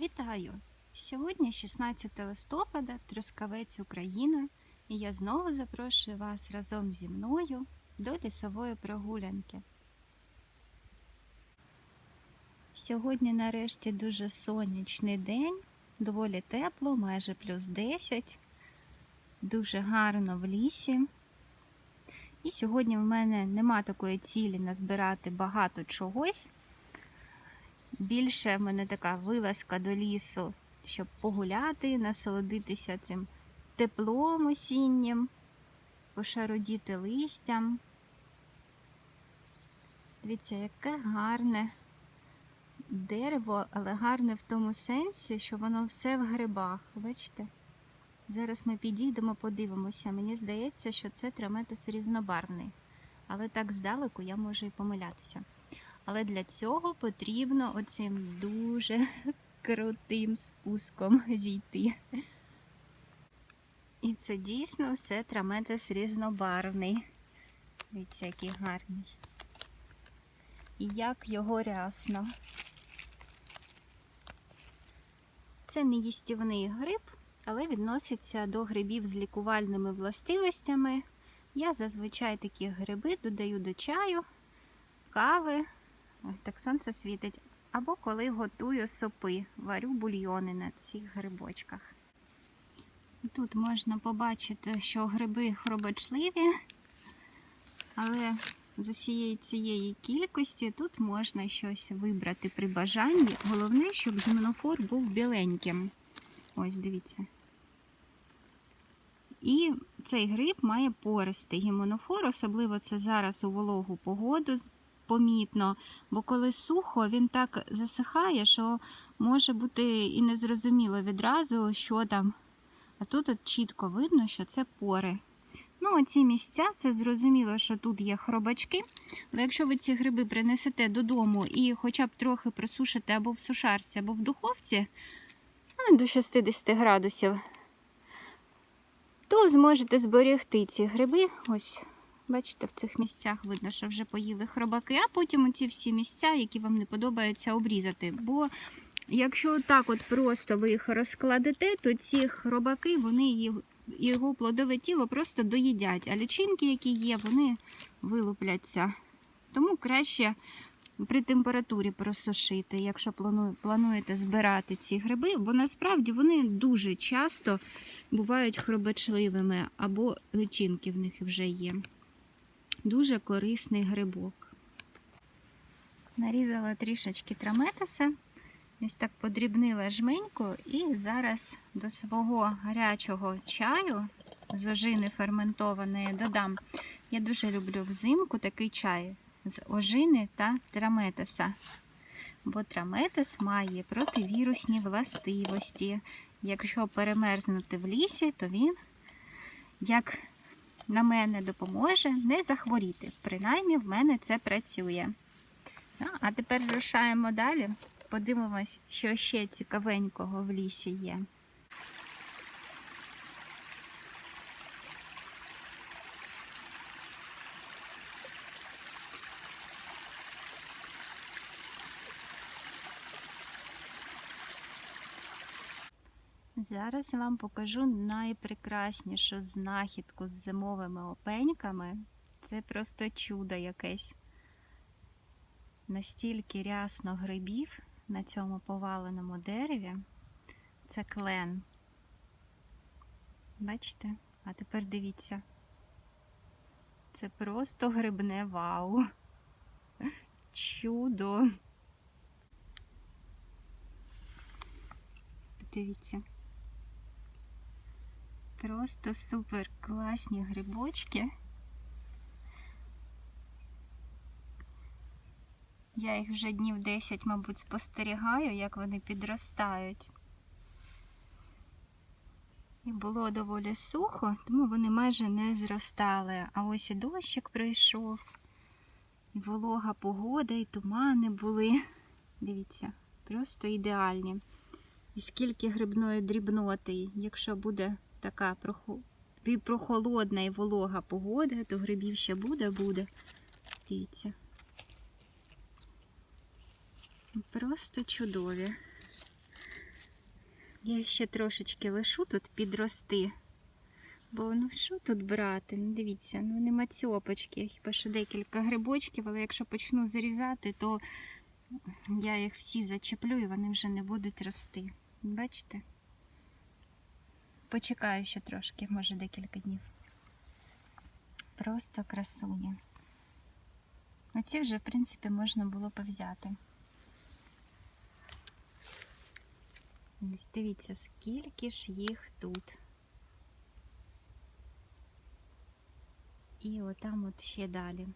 Вітаю! Сьогодні 16 листопада, Трускавець, Україна, і я знову запрошую вас разом зі мною до лісової прогулянки. Сьогодні нарешті дуже сонячний день, доволі тепло, майже плюс 10, дуже гарно в лісі. І сьогодні в мене нема такої цілі назбирати багато чогось. Більше в мене така вилазка до лісу, щоб погуляти, насолодитися цим теплом осіннім, пошародіти листям. Дивіться, яке гарне дерево, але гарне в тому сенсі, що воно все в грибах. Бачите? Зараз ми підійдемо, подивимося. Мені здається, що це траметис різнобарвний. Але так здалеку я можу і помилятися. Але для цього потрібно оцим дуже крутим спуском зійти. І це дійсно все траметис різнобарвний. Дивіться, який гарний. І як його рясно. Це не їстівний гриб, але відноситься до грибів з лікувальними властивостями. Я зазвичай такі гриби додаю до чаю, кави. Ой, так сонце світить. Або коли готую сопи, варю бульйони на цих грибочках. Тут можна побачити, що гриби хробочливі, але з усієї цієї кількості тут можна щось вибрати при бажанні. Головне, щоб гімнофор був біленьким. Ось, дивіться. І цей гриб має пористий гімонофор, особливо це зараз у вологу погоду помітно, бо коли сухо, він так засихає, що може бути і незрозуміло відразу, що там. А тут от чітко видно, що це пори. Ну, оці місця, це зрозуміло, що тут є хробачки. Але якщо ви ці гриби принесете додому і хоча б трохи присушите або в сушарці, або в духовці, ну, до 60 градусів, то зможете зберегти ці гриби. Ось Бачите, в цих місцях видно, що вже поїли хробаки, а потім оці всі місця, які вам не подобаються, обрізати. Бо якщо так от просто ви їх розкладете, то ці хробаки, вони його плодове тіло просто доїдять. А лічинки, які є, вони вилупляться. Тому краще при температурі просушити, якщо плануєте збирати ці гриби, бо насправді вони дуже часто бувають хробачливими, або личинки в них вже є дуже корисний грибок. Нарізала трішечки траметиса, ось так подрібнила жменьку, і зараз до свого гарячого чаю з ожини ферментованої додам. Я дуже люблю взимку такий чай з ожини та траметиса. Бо траметис має противірусні властивості. Якщо перемерзнути в лісі, то він як на мене допоможе не захворіти. Принаймні, в мене це працює. А тепер рушаємо далі. Подивимось, що ще цікавенького в лісі є. Зараз вам покажу найпрекраснішу знахідку з зимовими опеньками. Це просто чудо якесь. Настільки рясно грибів на цьому поваленому дереві. Це клен. Бачите? А тепер дивіться. Це просто грибне вау. Чудо. Дивіться. Просто супер класні грибочки. Я їх вже днів 10, мабуть, спостерігаю, як вони підростають. І було доволі сухо, тому вони майже не зростали. А ось і дощик прийшов, і волога погода, і тумани були. Дивіться, просто ідеальні. І скільки грибної дрібноти, якщо буде така прохолодна і волога погода, то грибів ще буде, буде. Дивіться. Просто чудові. Я їх ще трошечки лишу тут підрости. Бо ну що тут брати? Ну дивіться, ну нема цьопочки, хіба що декілька грибочків, але якщо почну зарізати, то я їх всі зачеплю і вони вже не будуть рости. Бачите? Почекаю ще трошки, може декілька днів. Просто красуня. Оці вже, в принципі, можна було повзяти. Ось дивіться, скільки ж їх тут. І отам от ще далі.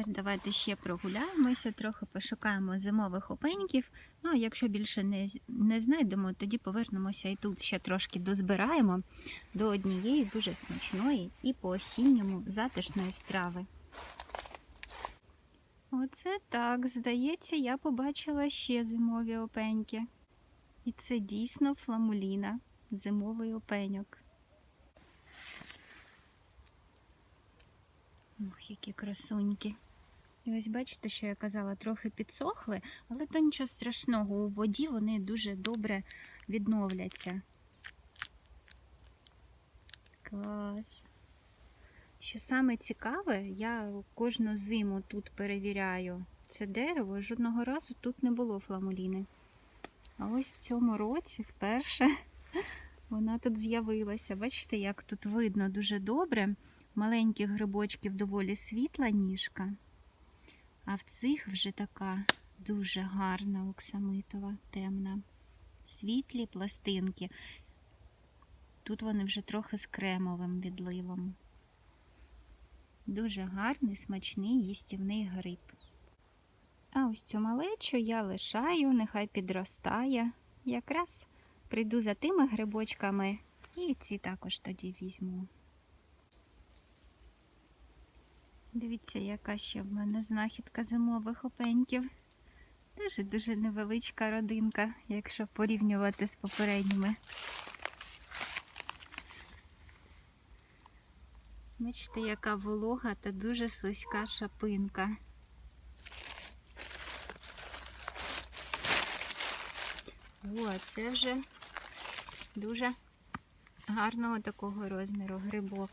Тепер давайте ще прогуляємося, трохи пошукаємо зимових опеньків. Ну, а якщо більше не, не знайдемо, тоді повернемося і тут ще трошки дозбираємо до однієї дуже смачної і по-осінньому затишної страви. Оце так, здається, я побачила ще зимові опеньки. І це дійсно фламуліна, зимовий опеньок. Ох, які красуньки. І ось бачите, що я казала, трохи підсохли, але то нічого страшного. У воді вони дуже добре відновляться. Клас. Що саме цікаве, я кожну зиму тут перевіряю це дерево, жодного разу тут не було фламуліни. А ось в цьому році вперше вона тут з'явилася. Бачите, як тут видно дуже добре. Маленьких грибочків доволі світла ніжка, а в цих вже така дуже гарна оксамитова, темна. Світлі пластинки. Тут вони вже трохи з кремовим відливом. Дуже гарний, смачний їстівний гриб. А ось цю малечу я лишаю, нехай підростає. Якраз прийду за тими грибочками і ці також тоді візьму. Дивіться, яка ще в мене знахідка зимових опеньків. Дуже-дуже невеличка родинка, якщо порівнювати з попередніми. Бачите, яка волога та дуже слизька шапинка. О, це вже дуже гарного такого розміру грибок.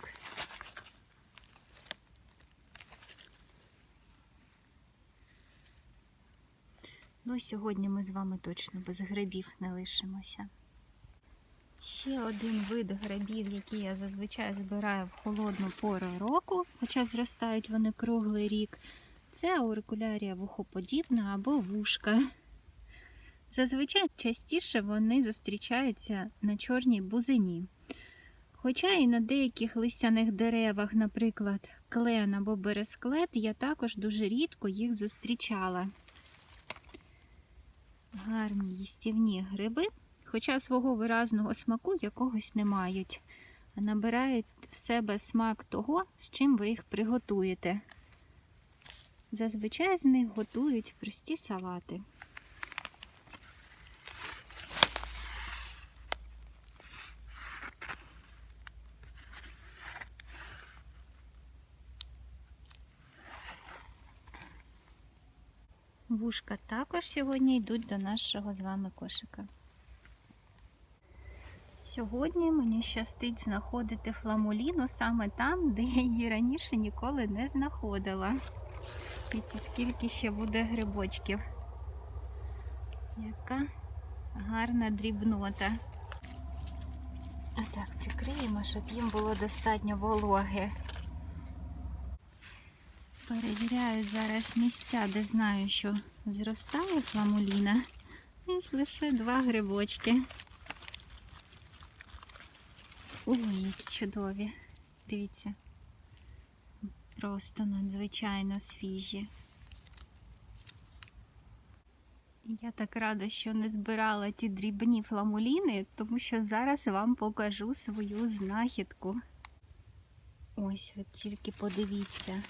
Ну, сьогодні ми з вами точно без грибів не лишимося. Ще один вид грибів, який я зазвичай збираю в холодну пору року, хоча зростають вони круглий рік, це аурикулярія вухоподібна або вушка. Зазвичай частіше вони зустрічаються на чорній бузині. Хоча і на деяких листяних деревах, наприклад, клен або бересклет, я також дуже рідко їх зустрічала. Гарні їстівні гриби, хоча свого виразного смаку якогось не мають, а набирають в себе смак того, з чим ви їх приготуєте. Зазвичай з них готують прості салати. Вушка також сьогодні йдуть до нашого з вами кошика. Сьогодні мені щастить знаходити фламуліну саме там, де я її раніше ніколи не знаходила. Дивіться, скільки ще буде грибочків. Яка гарна дрібнота. А так, прикриємо, щоб їм було достатньо вологи. Перевіряю зараз місця, де знаю, що зростає фламуліна. Ось лише два грибочки. Ой, які чудові. Дивіться. Просто надзвичайно свіжі. Я так рада, що не збирала ті дрібні фламуліни, тому що зараз вам покажу свою знахідку. Ось, от тільки подивіться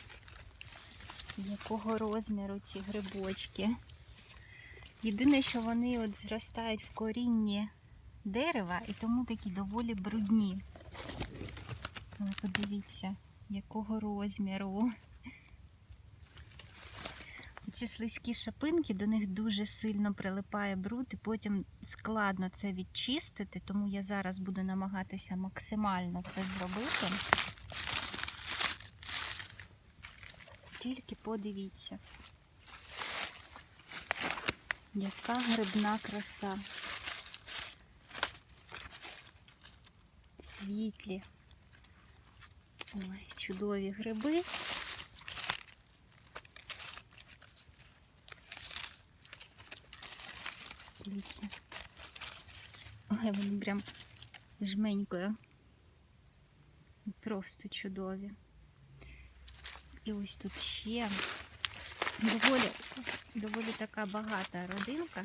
якого розміру ці грибочки. Єдине, що вони от зростають в корінні дерева і тому такі доволі брудні. Але подивіться, якого розміру. Ці слизькі шапинки, до них дуже сильно прилипає бруд, і потім складно це відчистити, тому я зараз буду намагатися максимально це зробити. Тільки подивіться, яка грибна краса. Світлі. Ой, чудові гриби. Дивіться. Ой, вони прям жменькою. Просто чудові. І ось тут ще доволі, доволі така багата родинка.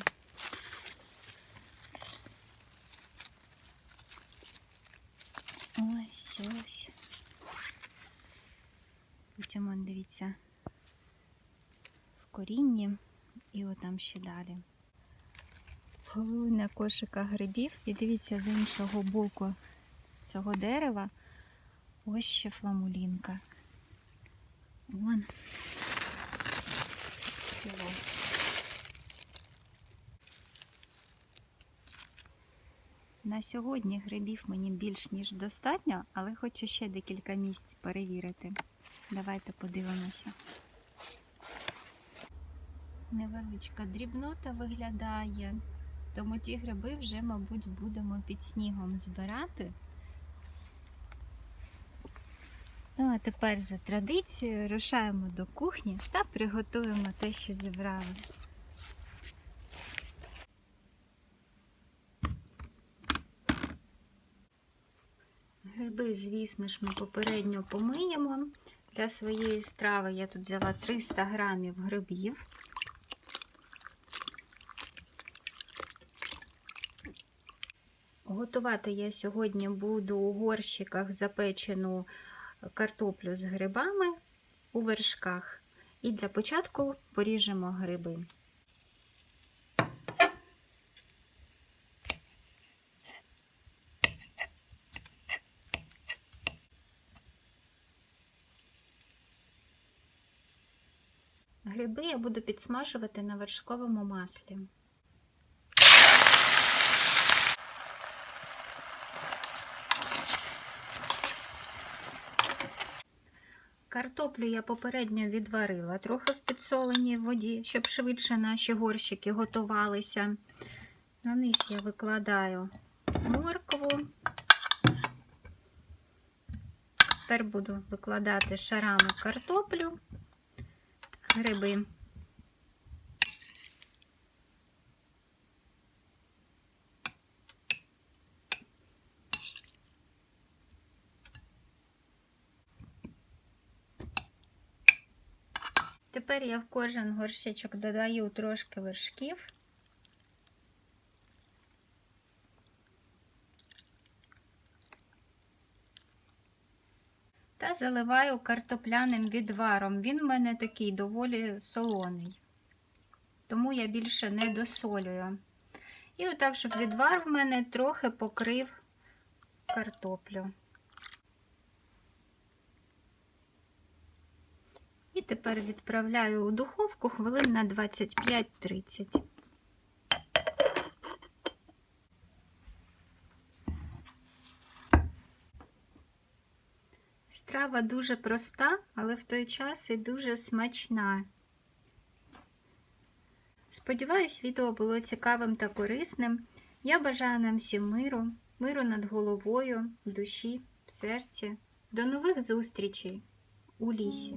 Ось ось. Потім дивіться, в корінні і отам ще далі. Половина кошика грибів. І дивіться, з іншого боку цього дерева ось ще фламулінка. Вон. І. На сьогодні грибів мені більш ніж достатньо, але хочу ще декілька місць перевірити. Давайте подивимося. Невеличка дрібнота виглядає, тому ті гриби вже, мабуть, будемо під снігом збирати. Ну, а тепер за традицією рушаємо до кухні та приготуємо те, що зібрали. Гриби, звісно ж, ми попередньо помиємо. Для своєї страви я тут взяла 300 грамів грибів. Готувати я сьогодні буду у горщиках запечену картоплю з грибами у вершках. І для початку поріжемо гриби. Гриби я буду підсмажувати на вершковому маслі. Картоплю я попередньо відварила трохи в підсоленій воді, щоб швидше наші горщики готувалися. На низ я викладаю моркву. Тепер буду викладати шарами картоплю, гриби. Тепер я в кожен горщичок додаю трошки вершків. Та заливаю картопляним відваром. Він в мене такий доволі солоний, тому я більше не досолюю. І отак, щоб відвар в мене трохи покрив картоплю. Тепер відправляю у духовку хвилин на 25-30. Страва дуже проста, але в той час і дуже смачна. Сподіваюсь, відео було цікавим та корисним. Я бажаю нам всім миру, миру над головою, в душі, в серці. До нових зустрічей у лісі.